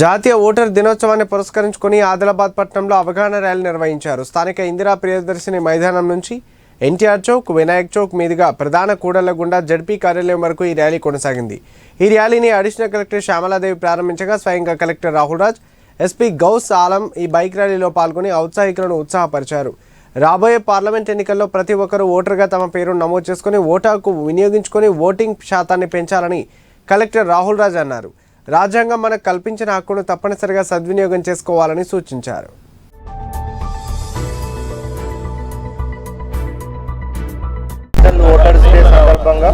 జాతీయ ఓటర్ దినోత్సవాన్ని పురస్కరించుకొని ఆదిలాబాద్ పట్టణంలో అవగాహన ర్యాలీ నిర్వహించారు. స్థానిక ఇందిరా ప్రియదర్శిని మైదానం నుంచి ఎన్టీఆర్ చౌక్ వినాయక్ చౌక్ మీదుగా ప్రధాన కూడళ్ళ గుండా జడ్పీ కార్యాలయం వరకు ఈ ర్యాలీ కొనసాగింది. ఈ ర్యాలీని అడిషనల్ కలెక్టర్ శ్యామలాదేవి ప్రారంభించగా స్వయంగా కలెక్టర్ రాహుల్ రాజ్ ఎస్పీ గౌస్ ఆలం ఈ బైక్ ర్యాలీలో పాల్గొని ఔత్సాహికులను ఉత్సాహపరిచారు. రాబోయే పార్లమెంట్ ఎన్నికల్లో ప్రతి ఒక్కరూ ఓటర్గా తమ పేరును నమోదు చేసుకుని ఓటాకు వినియోగించుకొని ఓటింగ్ శాతాన్ని పెంచాలని కలెక్టర్ రాహుల్ రాజ్ అన్నారు. రాజ్యాంగం మనకు కల్పించిన హక్కును తప్పనిసరిగా సద్వినియోగం చేసుకోవాలని సూచించారు. ఓటర్స్ డే సందర్భంగా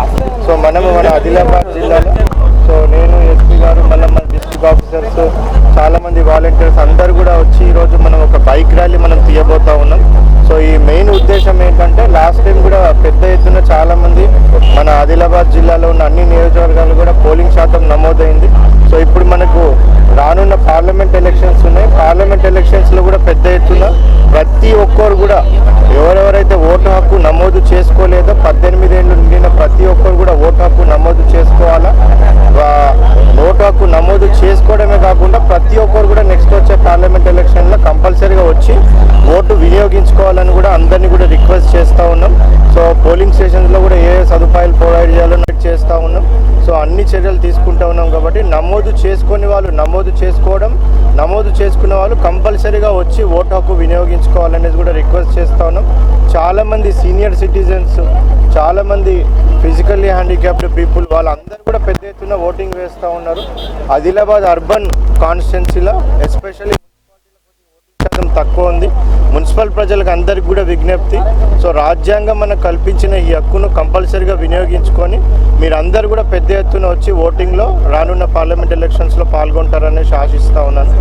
సో మనము మన ఆదిలాబాద్ జిల్లాలో సో నేను ఎస్పీ గారు మళ్ళీ మన డిస్ట్రిక్ట్ ఆఫీసర్స్ చాలామంది వాలంటీర్స్ అందరు కూడా వచ్చి ఈరోజు మనం ఒక బైక్ ర్యాలీ మనం తీయబోతా ఉన్నాం. సో ఈ మెయిన్ ఉద్దేశం ఏంటంటే లాస్ట్ టైం కూడా పెద్ద ఎత్తున చాలామంది మన ఆదిలాబాద్ జిల్లాలో ఉన్న అన్ని నియోజకవర్గాలు కూడా పోలింగ్ శాతం నమోదైంది సో ఇప్పుడు మనకు రానున్న పార్లమెంట్ ఎలక్షన్స్ ఉన్నాయి. పార్లమెంట్ ఎలక్షన్స్లో కూడా పెద్ద ఎత్తున ప్రతి ఒక్కరు కూడా ఎవరెవరైతే ఓటు హక్కు నమోదు చేసుకోలేదో పద్దెనిమిది ఏళ్ళు నిండిన ప్రతి ఒక్కరు కూడా ఓటు హక్కు నమోదు చేసుకోవాలా? ఓటు హక్కు నమోదు చేసుకోవడమే కాకుండా ప్రతి ఒక్కరు కూడా నెక్స్ట్ వచ్చే పార్లమెంట్ ఎలక్షన్లో కంపల్సరీగా వచ్చి ఓటు వినియోగించుకోవాలని కూడా అందరినీ కూడా రిక్వెస్ట్ చేస్తూ ఉన్నాం. సో పోలింగ్ స్టేషన్స్లో కూడా ఏ సదుపాయాలు ప్రొవైడ్ చేయాలో చేస్తూ ఉన్నాం. సో అన్ని చర్యలు తీసుకుంటూ ఉన్నాం కాబట్టి నమోదు చేసుకుని వాళ్ళు నమోదు చేసుకోవడం నమోదు చేసుకున్న వాళ్ళు కంపల్సరీగా వచ్చి ఓటు హక్కు వినియోగించుకోవాలనేది కూడా రిక్వెస్ట్ చేస్తూ ఉన్నాం. చాలామంది సీనియర్ సిటిజన్స్ చాలామంది ఫిజికల్లీ హ్యాండిక్యాప్డ్ పీపుల్ వాళ్ళందరూ కూడా పెద్ద ఎత్తున ఓటింగ్ వేస్తూ ఉన్నారు. ఆదిలాబాద్ అర్బన్ కాన్స్టిట్యున్సీలో ఎస్పెషల్లీ తక్కువ ఉంది. మున్సిపల్ ప్రజలకు అందరికి కూడా విజ్ఞప్తి. సో రాజ్యాంగం మనకు కల్పించిన ఈ హక్కును కంపల్సరీగా వినియోగించుకొని మీరందరూ కూడా పెద్ద ఎత్తున వచ్చి ఓటింగ్లో రానున్న పార్లమెంట్ ఎలక్షన్స్లో పాల్గొంటారనేసి ఆశిస్తూ ఉన్నాను.